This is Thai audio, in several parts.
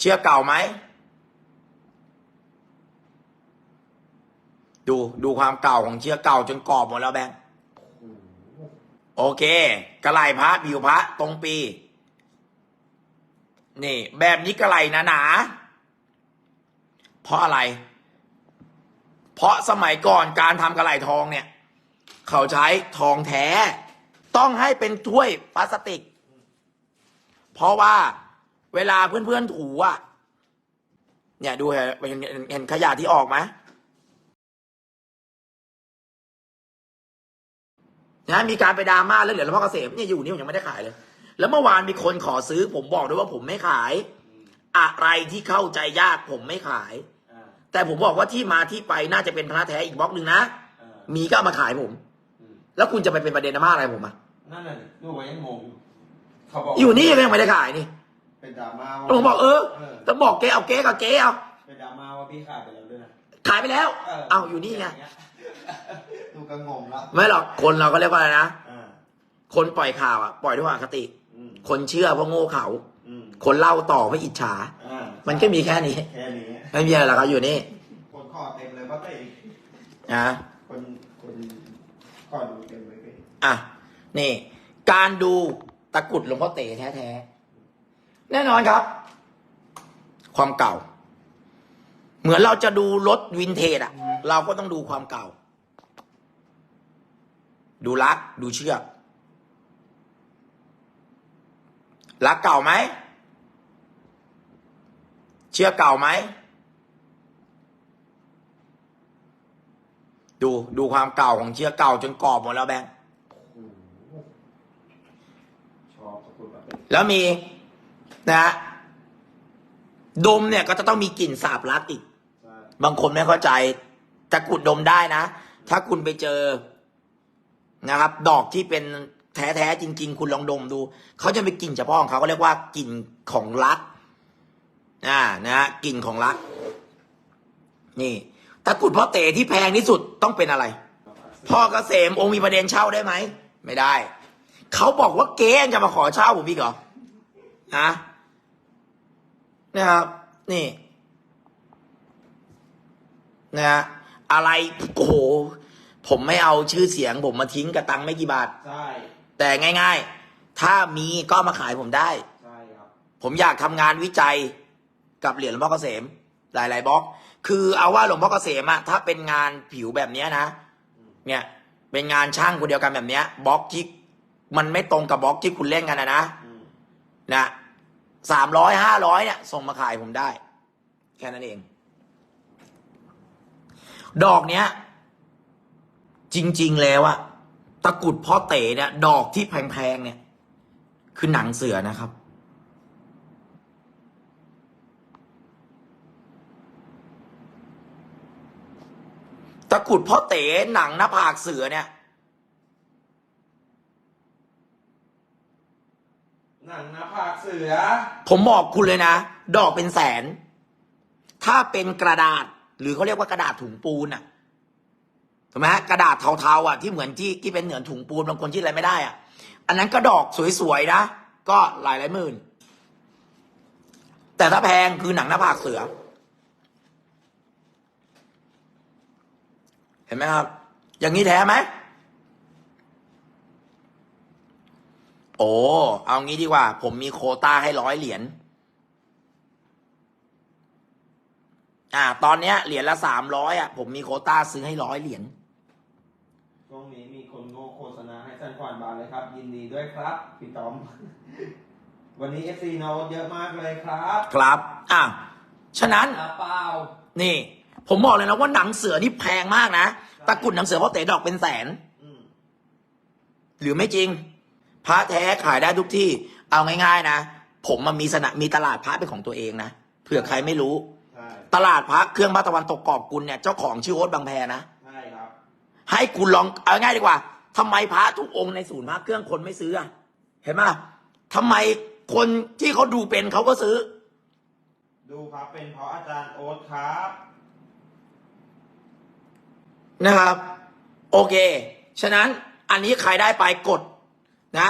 เชือกเก่าไหม ดูดูความเก่าของเชือกเก่าจนกรอบหมดแล้วแบงโอเค กระไหลพระผิวพระตรงปี นี่ แบบนี้กระไหลหนา เพราะอะไร เพราะสมัยก่อนการทำกระไหลทองเนี่ย เขาใช้ทองแท้ ต้องให้เป็นถ้วยพลาสติก เพราะว่า เวลาเพื่อนๆถูอะ เนี่ยดูเห็นเห็นเห็นเห็นขยะที่ออกไหมนะมีการไปดราม่าเรื่องเหรียญหลวงพ่อเกษมเนี่ยอยู่นี่ผมยังไม่ได้ขายเลย แล้วเมื่อวานมีคนขอซื้อ ผมบอกด้วยว่าผมไม่ขาย อะไรที่เข้าใจยากผมไม่ขายอ่าแต่ผมบอกว่าที่มาที่ไปน่าจะเป็นพระแท้อีกบล็อกหนึ่งนะอ่ามีก็เอามาขายผมอืมแล้วคุณจะไปเป็นประเด็นดราม่าอะไรผมอะนั่นน่ะดิลูกก็ยังงงอยู่เขาบอกอยู่นี่ยังไม่ได้ขายนี่ เป็นดราม่าแล้วผมบอกเออเออต้องบอกเก๊เอาเก๊กับเก๊เอาเป็นดราม่าว่าพี่ขาดไปแล้วด้วยนะ ขายไปแล้ว เอาอยู่นี่ไงลูกก็งงละไม่หรอกคนเราก็เรียกว่าอะไรนะ อ่าคนปล่อยข่าวอะปล่อยด้วยความอคติ อืมคนเชื่อเพราะโง่เขา อืมคนเล่าต่อเพราะอิจฉา อ่ามันก็มีแค่นี้ แค่นี้ ไม่มีอะไรหรอกครับอยู่นี่คนขอเต็มเลยป้าเต้นะคนคนขอดูเต็มเลยพี่อะนี่ การดูตะกรุดหลวงพ่อเต๋แท้ๆ แน่นอนครับ ความเก่า เหมือนเราจะดูรถวินเทจอะเราก็ต้องดูความเก่า ดูลัก ดูเชือกลักเก่าไหม เชือกเก่าไหม ดูดูความเก่าของเชือกเก่าจนกรอบหมดแล้วแบงค์โอ้โหชอบสกุลป้าเต้แล้วมี นะฮะดมเนี่ยก็จะต้องมีกลิ่นสาบลักอีกใช่บางคนไม่เข้าใจตะกรุดดมได้นะ ถ้าคุณไปเจอนะครับ ดอกที่เป็นแท้ๆจริง ๆ คุณลองดมดู เขาจะมีกลิ่นเฉพาะของเขาเขาเรียกว่ากลิ่นของรักอ่านะฮะกลิ่นของรัก นี่ตะกรุดพ่อเต๋ที่แพงที่สุดต้องเป็นอะไร พ่อเกษมองค์มีประเด็นเช่าได้ไหม ไม่ได้ เขาบอกว่าเก๊ยังจะมาขอเช่าผมอีกเหรอนะ นะครับ นี่นะฮะอะไรโอ้โหผมไม่เอาชื่อเสียง ผมมาทิ้งกับตังค์ไม่กี่บาท ใช่ แต่ง่าย ๆ ถ้ามีก็เอามาขายผมได้ ใช่ครับ ผมอยากทำงานวิจัยกับเหรียญหลวงพ่อเกษม หลายๆบล็อก คือเอาว่าหลวงพ่อเกษมอะถ้าเป็นงานผิวแบบเนี้ยนะ เนี่ย เป็นงานช่างคนเดียวกันแบบเนี้ยบล็อกที่มันไม่ตรงกับบล็อกที่คุณเล่นกันนะนะ อืม นะ สามร้อยห้าร้อยเนี่ย ส่งมาขายผมได้ แค่นั้นเอง ดอกเนี้ย จริง ๆ แล้วอะตะกุดพ่อเต๋เนี่ย ดอกที่แพงๆเนี่ย คือหนังเสือนะครับ ตะกุดพ่อเต๋หนังหน้าผากเสือเนี่ย หนังหน้าผาก เสือ ผมบอกคุณเลยนะ ดอกเป็นแสน ถ้าเป็นกระดาษ หรือเขาเรียกว่ากระดาษถุงปูนอะถูกไหมฮะกระดาษเทาๆอะที่เหมือนที่ที่เป็นเหนือนถุงปูนบางคนที่อะไรไม่ได้อะ อันนั้นก็ดอกสวยๆนะ ก็หลายหลายหมื่น แต่ถ้าแพงคือหนังหน้าผากเสือ เห็นไหมครับ อย่างนี้แท้ไหม โอ้เอางี้ดีกว่า ผมมีโควต้าให้ร้อยเหรียญอ่า ตอนเนี้ยเหรียญละสามร้อยอะ ผมมีโควต้าซื้อให้ร้อยเหรียญช่วงนี้มีคนโง่โฆษณาให้สันขวานบานเลยครับ ยินดีด้วยครับพี่ตอม วันนี้ FC โนตเยอะมากเลยครับครับ อะฉะนั้นตาเปล่านี่ ผมบอกเลยนะว่าหนังเสือนี่แพงมากนะตะกรุดหนังเสือเพราะเต๋ดอกเป็นแสน อืม หรือไม่จริงพ ระแท้ขายได้ทุกที่ เอาง่ายๆนะ ผมมันมีสนะมีตลาดพระเป็นของตัวเองนะเผื่อใครไม่รู้ ใช่ตลาดพระเครื่องบ้านตะวันตกกอบกุลเนี่ยเจ้าของชื่อโอ๊ตบางแพนะ ใช่ครับ ให้คุณลองเอาง่ายดีกว่าทำไมพระทุกองค์ในศูนย์พระเครื่องคนไม่ซื้ออะเห็นไหมล่ะทำไมคนที่เขาดูเป็นเขาก็ซื้อ ดูครับเป็นเพราะอาจารย์โอ๊ตครับ นะครับ โอเค ฉะนั้นอันนี้ใครได้ไปกด นะ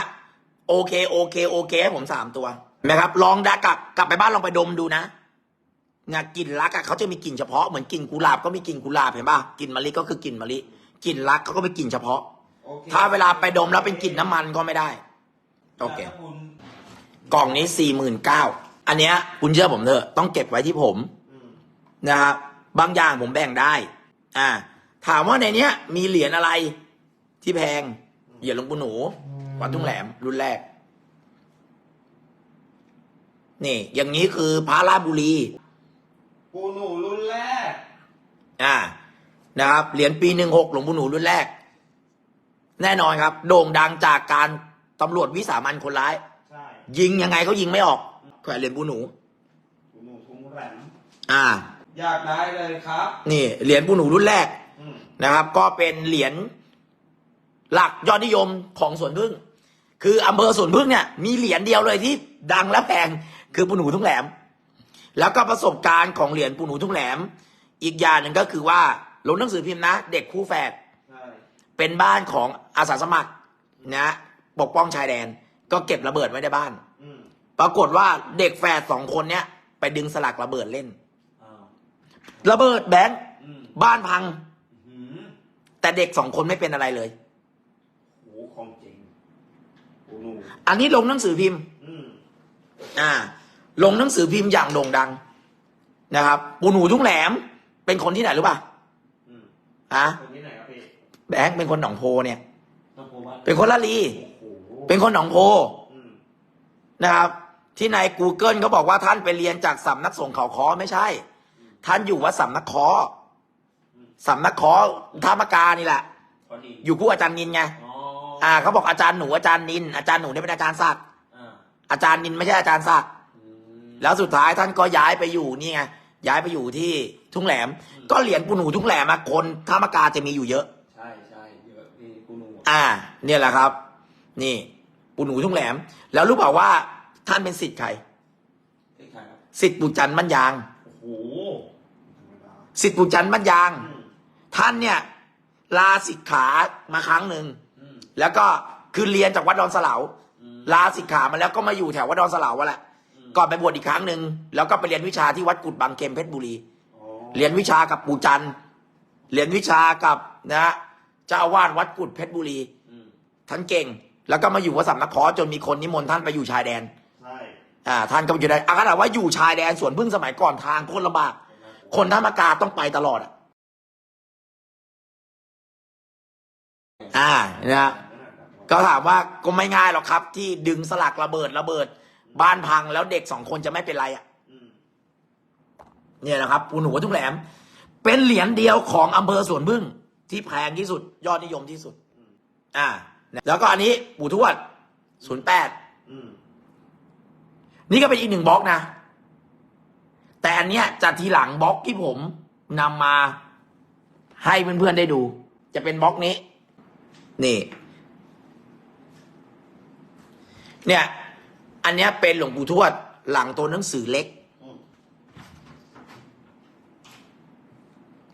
โอเค โอเค โอเคให้ผมสามตัวเห็นไหมครับ ลองดากลับกลับไปบ้านลองไปดมดูนะเนี่ยกลิ่นรักอะเขาจะมีกลิ่นเฉพาะเหมือนกลิ่นกุหลาบก็มีกลิ่นกุหลาบเห็นป่ะกลิ่นมะลิก็คือกลิ่นมะลิกลิ่นรักเขาก็เป็นกลิ่นเฉพาะ โอเคถ้าเวลาไปดมแล้วเป็นกลิ่นน้ำมันก็ไม่ได้ โอเค แล้วถ้าคุณกล่องนี้สี่หมื่นเก้าอันเนี้ยคุณเชื่อผมเถอะต้องเก็บไว้ที่ผมอืมนะครับบางอย่างผมแบ่งได้ อ่า ถามว่าในเนี้ย มีเหรียญอะไรที่แพง เหรียญหลวงปู่หนู วัดทุ่งแหลมรุ่นแรก นี่ อย่างนี้คือพระราชบุรี ปูหนูรุ่นแรก อ่า นะครับ เหรียญปีหนึ่งหกหลวงปู่หนูรุ่นแรก แน่นอนครับ โด่งดังจากการตำรวจวิสามันคนร้าย ใช่ยิงยังไงเขายิงไม่ออกแขวนเหรียญปู่หนู ปูหนูทุ่งแหลมอ่า อยากได้เลยครับ นี่ เหรียญปู่หนูรุ่นแรกอืมนะครับ ก็เป็นเหรียญหลักยอดนิยมของสวนพึ่ง คืออำเภอสวนพึ่งเนี่ยมีเหรียญเดียวเลยที่ดังและแพงคือปูหนูทุ่งแหลม แล้วก็ประสบการณ์ของเหรียญปูหนูทุ่งแหลม อีกอย่างหนึ่งก็คือว่าลงหนังสือพิมพ์นะ เด็กคู่แฝดเป็นบ้านของอาสาสมัครนะปกป้องชายแดน ก็เก็บระเบิดไว้ในบ้านปรากฏว่าเด็กแฝดสองคนเนี้ยไปดึงสลักระเบิดเล่นระเบิดแบงค์บ้านพังแต่เด็กสองคนไม่เป็นอะไรเลยโหของจริง อันนี้ลงหนังสือพิมพ์อืมอ่า ลงหนังสือพิมพ์อย่างโด่งดัง นะครับ ปูหนูทุ่งแหลม เป็นคนที่ไหนรู้ป่ะอืมอะคนที่ไหนครับพี่แบงค์เป็นคนหนองโพเนี่ยต้องโพบ้านเป็นคนละลีโอ้โหเป็นคนหนองโพอืมนะครับ ที่ใน Google เขาบอกว่าท่านไปเรียนจากสำนักสงฆ์เขาคอไม่ใช่ ท่านอยู่วัดสำนักคอสำนักคอท่ามกานี่แหละพอดีอยู่คู่อาจารย์นินไง อ๋ออ่าเขาบอกอาจารย์หนูอาจารย์นิน อาจารย์หนูเนี่ยเป็นอาจารย์ศักดิ์อ่าอาจารย์นินไม่ใช่อาจารย์ศักดิ์อืมแล้วสุดท้ายท่านก็ย้ายไปอยู่นี่ไงย้ายไปอยู่ที่ทุ่งแหลม ก็เหรียญปูหนูทุ่งแหลมอะคนท่ามกาจะมีอยู่เยอะ ใช่ใช่เยอะพี่ปูหนูอ่า เนี่ยแหละครับ นี่ปูหนูทุ่งแหลม แล้วรู้เปล่าว่าท่านเป็นสิทธิ์ใครที่ใครครับสิทธิ์ปู่จันทร์บ้านยาง โอ้โหธรรมดาสิทธิ์ปู่จันทร์บ้านยาง อืมท่านเนี่ย ลาสิกขามาครั้งหนึ่งอืม แล้วก็คือเรียนจากวัดดอนสะเหลาอืมลาสิกขามาแล้วก็มาอยู่แถววัดดอนสะเหลาวะแหละอืมก่อนไปบวชอีกครั้งหนึ่งแล้วก็ไปเรียนวิชาที่วัดกุดบางเขมเพชรบุรีอ๋อเรียนวิชากับปู่จันทร์เรียนวิชากับนะฮะเจ้าอาวาสวัดกุดเพชรบุรีอืมท่านเก่ง แล้วก็มาอยู่วัดสำนักขอจนมีคนนิมนต์ท่านไปอยู่ชายแดนใช่อ่าท่านก็ไปอยู่ได้อาก็ถามว่าอยู่ชายแดนส่วนพึ่งสมัยก่อนทางโคนลำบากคนท่ามากาต้องไปตลอดอะ อ่านะฮะก็ถามว่าก็ไม่ง่ายหรอกครับ ที่ดึงสลักระเบิดระเบิด บ้านพังแล้วเด็กสองคนจะไม่เป็นไรอะอืมเนี่ยนะครับปูหนูวัดทุ่งแหลม เป็นเหรียญเดียวของอำเภอสวนพึ่ง ที่แพงที่สุด ยอดนิยมที่สุด อ่า แล้วก็อันนี้ปู่ทวดศูนย์แปดอืมนี่ก็เป็นอีกหนึ่งบล็อกนะ แต่อันเนี้ยจะทีหลังบล็อกที่ผมนำมาให้เพื่อนๆได้ดู จะเป็นบล็อกนี้ นี่ เนี่ย อันเนี้ยเป็นหลวงปู่ทวด หลังตัวหนังสือเล็ก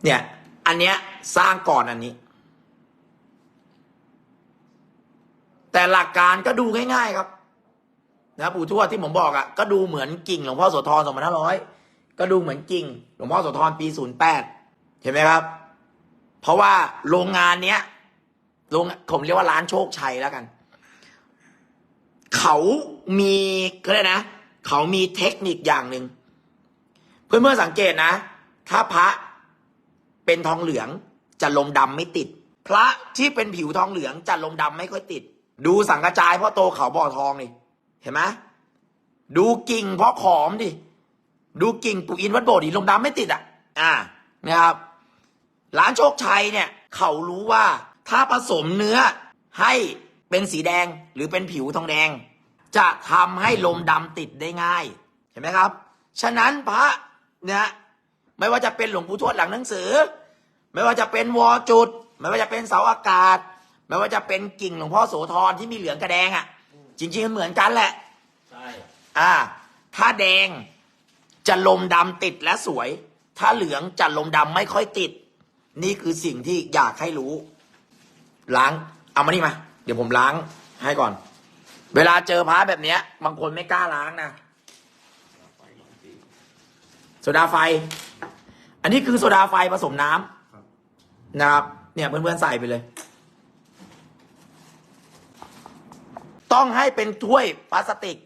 เนี่ย อันเนี้ยสร้างก่อนอันนี้ แต่หลักการก็ดูง่ายๆครับนะปู่ทวดที่ผมบอกอะ่ะก็ดูเหมือนกิ่งหลวงพ่อโสธรสองพันห้าร้อยก็ดูเหมือนกิ่งหลวงพ่อโสธรปีศูนย์แปดเห็นไหมครับ เพราะว่าโรงงานเนี้ย โรงผมเรียกว่าร้านโชคชัยแล้วกัน เขามีก็ได้นะ เขามีเทคนิคอย่างหนึ่งเพื่อนเพื่อสังเกตนะ ถ้าพระเป็นทองเหลืองจะลมดำไม่ติด พระที่เป็นผิวทองเหลืองจะลมดำไม่ค่อยติด ดูสังกระจายเพราะโตเขาบ่อทองนี่เห็นไหมดูกิ่งเพราะขอมดิดูกิ่งปู่อินวัดโบดิลมดำไม่ติดอะ อ่านะครับร้านโชคชัยเนี่ย เขารู้ว่า ถ้าผสมเนื้อให้เป็นสีแดงหรือเป็นผิวทองแดง จะทำให้ลมดำติดได้ง่าย เห็นไหมครับ ฉะนั้นพระเนี่ยไม่ว่าจะเป็นหลวงปู่ทวดหลังหนังสือ ไม่ว่าจะเป็นวอจุด ไม่ว่าจะเป็นเสาอากาศ ไม่ว่าจะเป็นกิ่งหลวงพ่อโสธรที่มีเหลืองกระแดงอะ จริงๆมันเหมือนกันแหละใช่อ่า ถ้าแดงจะลมดำติดและสวย ถ้าเหลืองจะลมดำไม่ค่อยติด นี่คือสิ่งที่อยากให้รู้ ล้าง เอามานี่มา เดี๋ยวผมล้างให้ก่อน เวลาเจอพระแบบเนี้ย บางคนไม่กล้าล้างนะโซดาไฟ อันนี้คือโซดาไฟผสมน้ำนะครับ เนี่ยเพื่อนๆใส่ไปเลย ต้องให้เป็นถ้วยพลาสติก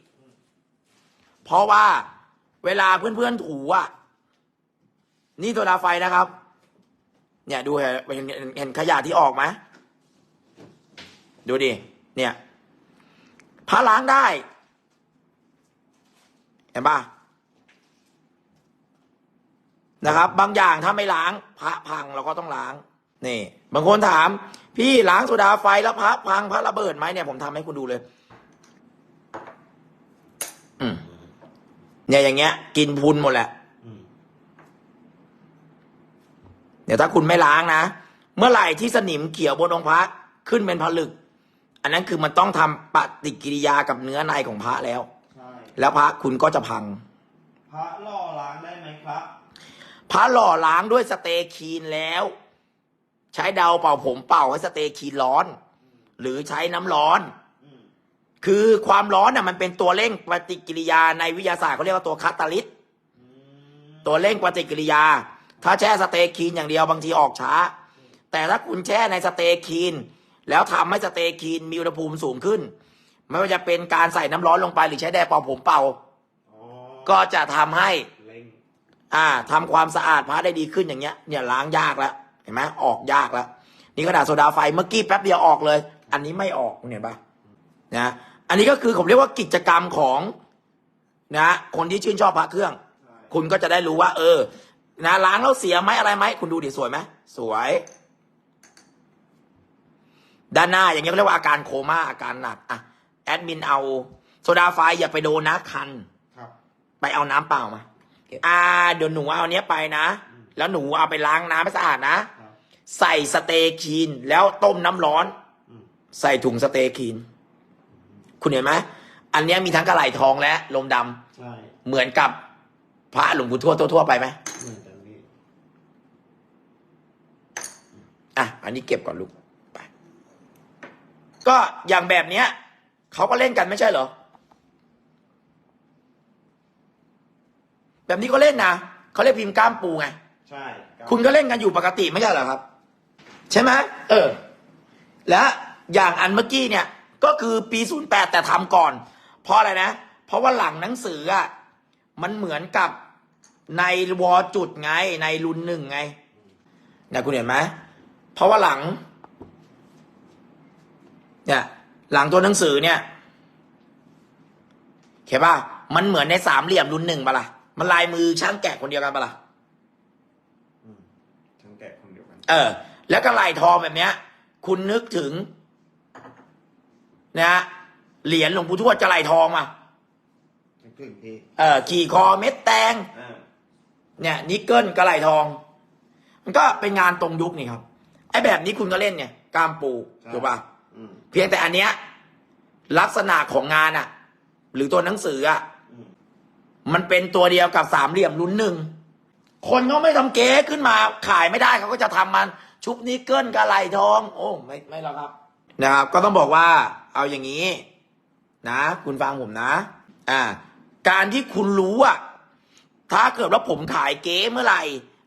เพราะว่าเวลาเพื่อนๆถูอะ นี่โซดาไฟนะครับ เนี่ยดูเห็นเห็นขยะที่ออกไหม ดูดิ เนี่ยพระล้างได้ เห็นปะนะครับ บางอย่างถ้าไม่ล้าง พระพังเราก็ต้องล้าง นี่ บางคนถาม พี่ล้างโซดาไฟแล้วพระพังพระระเบิดไหมเนี่ยผมทำให้คุณดูเลย อืมเนี่ยอย่างเงี้ย กินพุนหมดแหละเดี๋ยวถ้าคุณไม่ล้างนะ เมื่อไหร่ที่สนิมเขียวบนองค์พระขึ้นเป็นผลึก อันนั้นคือมันต้องทำปฏิกิริยากับเนื้อในของพระแล้ว ใช่แล้วพระคุณก็จะพัง พระล่อล้างได้ไหมครับ พระหล่อล้างด้วยสเตย์คีนแล้ว ใช้เดาเป่าผมเป่าให้สเตย์คีนร้อน หรือใช้น้ำร้อน อืมคือความร้อนน่ะมันเป็นตัวเร่งปฏิกิริยาในวิทยาศาสตร์เขาเรียกว่าตัวคาตาลิสต์อืมตัวเร่งปฏิกิริยา ถ้าแช่สเตย์คีนอย่างเดียวบางทีออกช้า แต่ถ้าคุณแช่ในสเตย์คีน แล้วทำให้สเตย์คีนมีอุณหภูมิสูงขึ้น ไม่ว่าจะเป็นการใส่น้ำร้อนลงไปหรือใช้แดดเป่าผมเป่าอ๋อก็จะทำให้เล่งอ่าทำความสะอาดพระได้ดีขึ้นอย่างเงี้ย เนี่ยล้างยากแล้วเห็นไหมออกยากแล้วนี่กระดาษโซดาไฟเมื่อกี้แป๊บเดียวออกเลย อันนี้ไม่ออกคุณเห็นปะนะอันนี้ก็คือผมเรียกว่ากิจกรรมของนะคนที่ชื่นชอบพระเครื่องใช่คุณก็จะได้รู้ว่า เออ นะล้างแล้วเสียไหมอะไรไหมคุณดูดิสวยไหมสวย ด้านหน้าอย่างเงี้ยเขาเรียกว่าอาการโคม่าอาการหนักอะแอดมินเอา โซดาไฟอย่าไปโดนนะคันครับไปเอาน้ำเปล่ามาอ่าเดี๋ยวหนูเอาเนี้ยไปนะ แล้วหนูเอาไปล้างน้ำให้สะอาดนะครับใส่สเตย์คีนแล้วต้มน้ำร้อนอืมใส่ถุงสเตย์คีน คุณเห็นไหมอันเนี้ยมีทั้งกระไหลทองและลมดำใช่เหมือนกับพระหลวงปู่ทวดทั่วๆไปไหมเหมือนกันพี่อะ อันนี้เก็บก่อนลูกไป ก็อย่างแบบเนี้ยเขาก็เล่นกันไม่ใช่เหรอ แบบนี้ก็เล่นนะเขาเรียกพิมพ์กล้ามปูไง ใช่รับคุณก็เล่นกันอยู่ปกติไม่ใช่เหรอครับ ใช่ไหมเออ และอย่างอันเมื่อกี้เนี่ย ก็คือปีศูนย์แปดแต่ทำก่อน เพราะอะไรนะ เพราะว่าหลังหนังสืออะมันเหมือนกับในวอจุดไงในรุ่นหนึ่งไงเนี่ยคุณเห็นไหมเพราะว่าหลัง เนี่ยหลังตัวหนังสือเนี่ยเห็นป่ะมันเหมือนในสามเหลี่ยมรุ่นหนึ่งปะล่ะมันลายมือช่างแกะคนเดียวกันปะล่ะอืมทั้งแกะคนเดียวกัน เออ แล้วก็ไหลทองแบบเนี้ย คุณนึกถึงนะฮะเหรียญหลวงปู่ทวดจะไหลทองมานึกถึงพี่เออขี่คอเม็ดแตงอ่าเนี่ยนิกเกิลกระไหลทอง มันก็เป็นงานตรงยุคนี่ครับไอ้แบบนี้คุณก็เล่นเนี่ยกล้ามปูถูกป่ะอืม เพียงแต่อันเนี้ยลักษณะของงานอะหรือตัวหนังสืออะมันเป็นตัวเดียวกับสามเหลี่ยมรุ่นหนึ่งคนเขาไม่ทำเก๊ขึ้นมาขายไม่ได้เขาก็จะทำมันชุบนิกเกิลกระไหลทอง โอ้ไม่ไม่หรอกครับ นะครับ ก็ต้องบอกว่า เอาอย่างนี้ นะ คุณฟังผมนะ อ่า การที่คุณรู้อะถ้าเกิดว่าผมขายเก๊เมื่อไหร่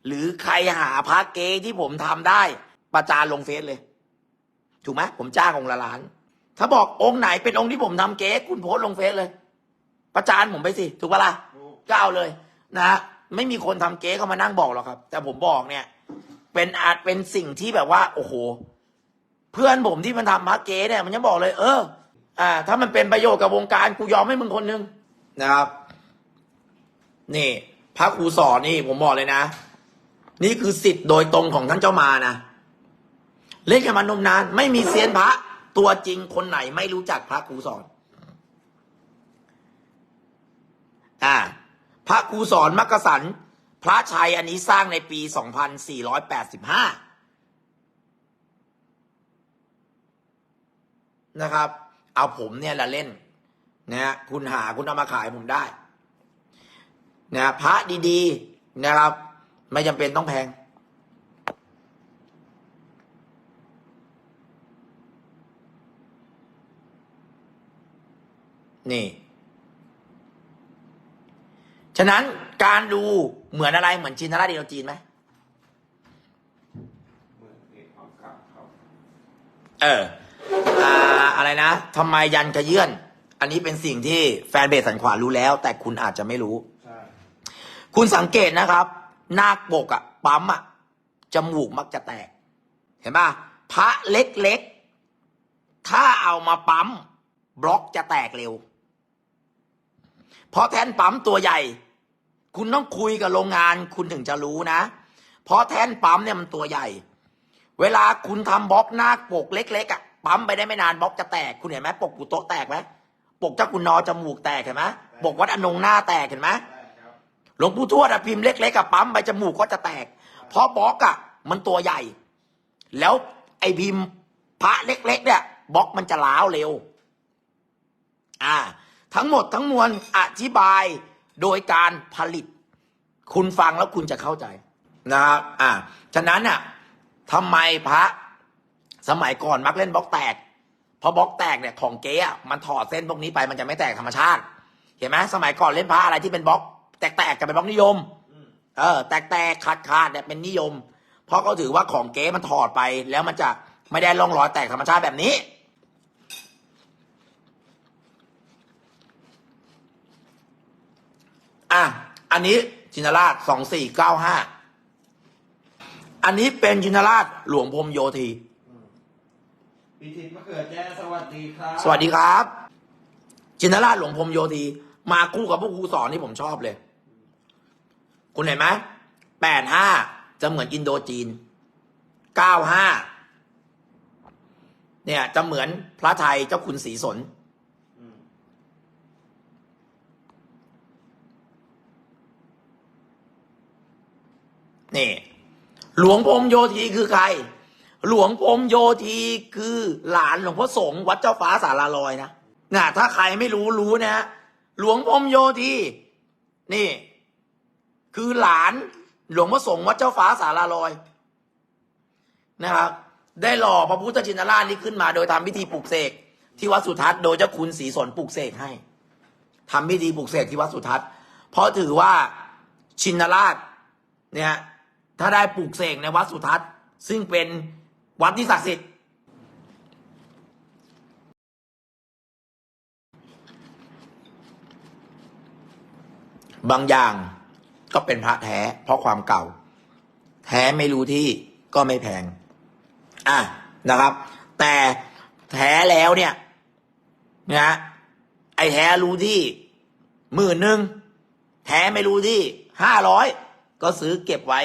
หรือใครหาพระเก๊ที่ผมทำได้ ประจานลงเฟซเลย ถูกไหมผมจ้างองค์ละล้าน ถ้าบอกองค์ไหนเป็นองค์ที่ผมทำเก๊คุณโพสต์ลงเฟซเลย ประจานผมไปสิ ถูกปะล่ะถูกก็เอาเลย นะฮะไม่มีคนทำเก๊เข้ามานั่งบอกหรอกครับ แต่ผมบอกเนี่ย เป็นอาจเป็นสิ่งที่แบบว่า โอ้โห เพื่อนผมที่มันทำพระเก๊เนี่ย มันยังบอกเลย เออ อ่า ถ้ามันเป็นประโยชน์กับวงการกูยอมให้มึงคนนึงนะครับ นี่พระครูสอนนี่ผมบอกเลยนะ นี่คือสิทธิ์โดยตรงของท่านเจ้ามานะ เล่นกันมานมนาน ไม่มีเซียนพระ ตัวจริงคนไหนไม่รู้จักพระครูสอน อ่า พระครูสอนมักกสัน พระชัยอันนี้สร้างในปี 2485 นะครับ เอาผมเนี่ยละเล่นนะฮะคุณหาคุณเอามาขายผมได้ นะพระดี ๆ นะครับ ไม่จำเป็นต้องแพง นี่ฉะฉะนั้นการดูเหมือนอะไรเหมือนชินราชเดียวจีนไหมเหมือนเอกความกลับครับเอออ่าอะไรนะทำไมยันกระเยื่อนอันนี้เป็นสิ่งที่แฟนเบสสันขวานรู้แล้ว แต่คุณอาจจะไม่รู้ใช่คุณสังเกตนะครับนาคปกอะปั๊มอะจมูกมักจะแตก เห็นป่ะพระเล็กๆ ถ้าเอามาปั๊ม บล็อกจะแตกเร็ว เพราะแท่นปั๊มตัวใหญ่ คุณต้องคุยกับโรงงานคุณถึงจะรู้นะ เพราะแท่นปั๊มเนี่ยมันตัวใหญ่ เวลาคุณทำบล็อกหน้าปกเล็กๆอะปั๊มไปได้ไม่นานบล็อกจะแตกคุณเห็นไหมปกปุโตะแตกไหมปกเจ้าคุณนอจมูกแตกเห็นไหมปกวัดอนงหน้าแตกเห็นไหมหลวงปู่ทวดอะพิมพ์เล็กๆกับปั๊มไปจมูกก็จะแตก เพราะบล็อกอะมันตัวใหญ่ แล้วไอพิมพ์พระเล็ก ๆ เนี่ยบล็อกมันจะล้าวเร็ว อ่า ทั้งหมดทั้งมวลอธิบายโดยการผลิต คุณฟังแล้วคุณจะเข้าใจนะครับอ่าฉะนั้นอะทำไมพระสมัยก่อนมักเล่นบล็อกแตกเพราะบล็อกแตกเนี่ยของเก๊อะมันถอดเส้นพวกนี้ไปมันจะไม่แตกธรรมชาติ เห็นไหมสมัยก่อนเล่นพระอะไรที่เป็นบล็อก แตกๆจะเป็นบล็อกนิยมเออ แตกๆขาดขาดๆเนี่ยเป็นนิยม เพราะเขาถือว่าของเก๊มันถอดไปแล้วมันจะไม่ได้ร่องรอยแตกธรรมชาติแบบนี้ อะ อันนี้จินราชสองสี่เก้าห้าอันนี้เป็นจินราชหลวงพรหมโยธีอืมพี่ทิพย์มะเขือแจ้สวัสดีครับ สวัสดีครับ จินราชหลวงพรหมโยธีมาคู่กับพวกครูสอนที่ผมชอบเลย คุณเห็นไหมแปดห้าจะเหมือนอินโดจีนเก้าห้าเนี่ยจะเหมือนพระไทยเจ้าคุณศรีสน นี่ หลวงพรมโยธีคือใคร หลวงพรมโยธีคือหลานหลวงพ่อสงฆ์วัดเจ้าฟ้าสาราลอยนะน่ะ ถ้าใครไม่รู้รู้นะหลวงพรมโยธีนี่ คือหลานหลวงพ่อสงฆ์วัดเจ้าฟ้าสาราลอย นะครับ ได้หล่อพระพุทธชินราชนี้ขึ้นมา โดยทำพิธีปลุกเสกที่วัดสุทัศน์โดยเจ้าคุณศรีสนปลุกเสกให้ทำพิธีปลุกเสกที่วัดสุทัศน์เพราะถือว่าชินราชเนี่ย ถ้าได้ปลูกเสกในวัดสุทัศน์ ซึ่งเป็นวัดที่ศักดิ์สิทธิ์บางอย่างก็เป็นพระแท้ เพราะความเก่า แท้ไม่รู้ที่ก็ไม่แพง อะนะครับ แต่แท้แล้วเนี่ยนะไอ้แท้รู้ที่หมื่นหนึ่งแท้ไม่รู้ที่ห้าร้อยก็ซื้อเก็บไว้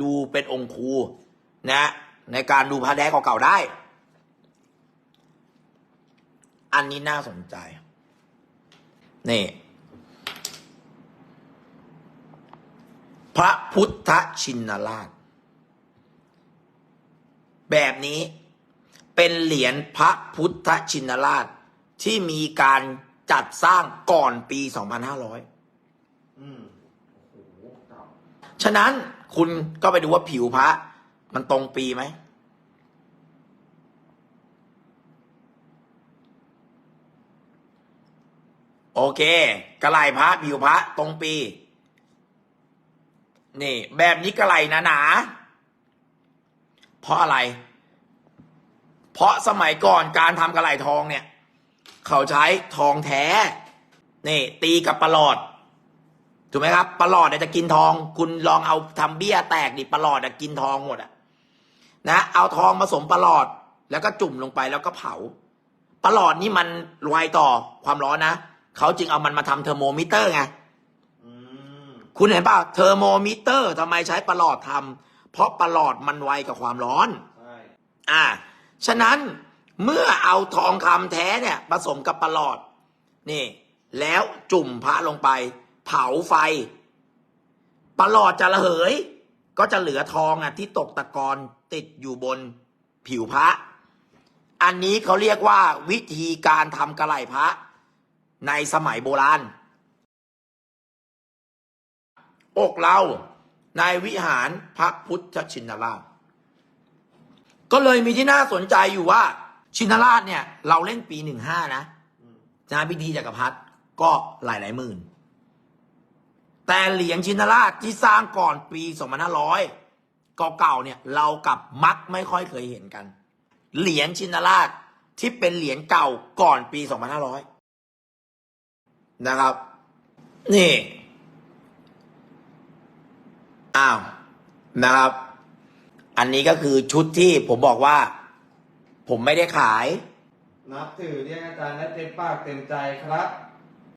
ดูเป็นองค์ครูนะ ในการดูพระแท้เก่าๆได้ อันนี้น่าสนใจ นี่ พระพุทธชินราช แบบนี้เป็นเหรียญพระพุทธชินราชที่มีการจัดสร้างก่อนปี 2500อืมโอ้โหเก่าฉะนั้น คุณก็ไปดูว่าผิวพระ มันตรงปีไหม โอเค กระไหลพระผิวพระตรงปี นี่ แบบนี้กระไหลหนาๆเพราะอะไร เพราะสมัยก่อนการทำกระไหลทองเนี่ย เขาใช้ทองแท้ นี่ ตีกับประหลอด ถูกไหมครับปลาหลอดเนี่ยจะกินทอง คุณลองเอาทำเบี้ยแตกดิปลาหลอดอะกินทองหมดอะนะเอาทองผสมปลาหลอดแล้วก็จุ่มลงไปแล้วก็เผาปลาหลอดนี่มันไวต่อความร้อนนะเขาจึงเอามันมาทำเทอร์โมมิเตอร์ไงอืมคุณเห็นป่ะเทอร์โมมิเตอร์ทำไมใช้ปลาหลอดทำเพราะปลาหลอดมันไวกับความร้อนใช่อ่า ฉะนั้นเมื่อเอาทองคำแท้เนี่ยผสมกับปลาหลอด นี่ แล้วจุ่มพระลงไป เผาไฟปลาหลอดจะระเหย ก็จะเหลือทองอะที่ตกตะกอนติดอยู่บนผิวพระ อันนี้เขาเรียกว่าวิธีการทำกระไหลพระ ในสมัยโบราณ อกเราในวิหารพระพุทธชินราช ก็เลยมีที่น่าสนใจอยู่ว่า ชินราชเนี่ย เราเล่นปีหนึ่งห้านะอืมนะพิธีจักรพรรดิก็หลายหลายหมื่น แต่เหรียญชินราชที่สร้างก่อนปี 2500เก่าๆเนี่ยเรากับมักไม่ค่อยเคยเห็นกัน เหรียญชินราชที่เป็นเหรียญเก่าก่อนปี 2500 นะครับ นี่ อ้าว นะครับ อันนี้ก็คือชุดที่ผมบอกว่า ผมไม่ได้ขาย นับถือเรียกอาจารย์ได้เต็มปากเต็มใจครับ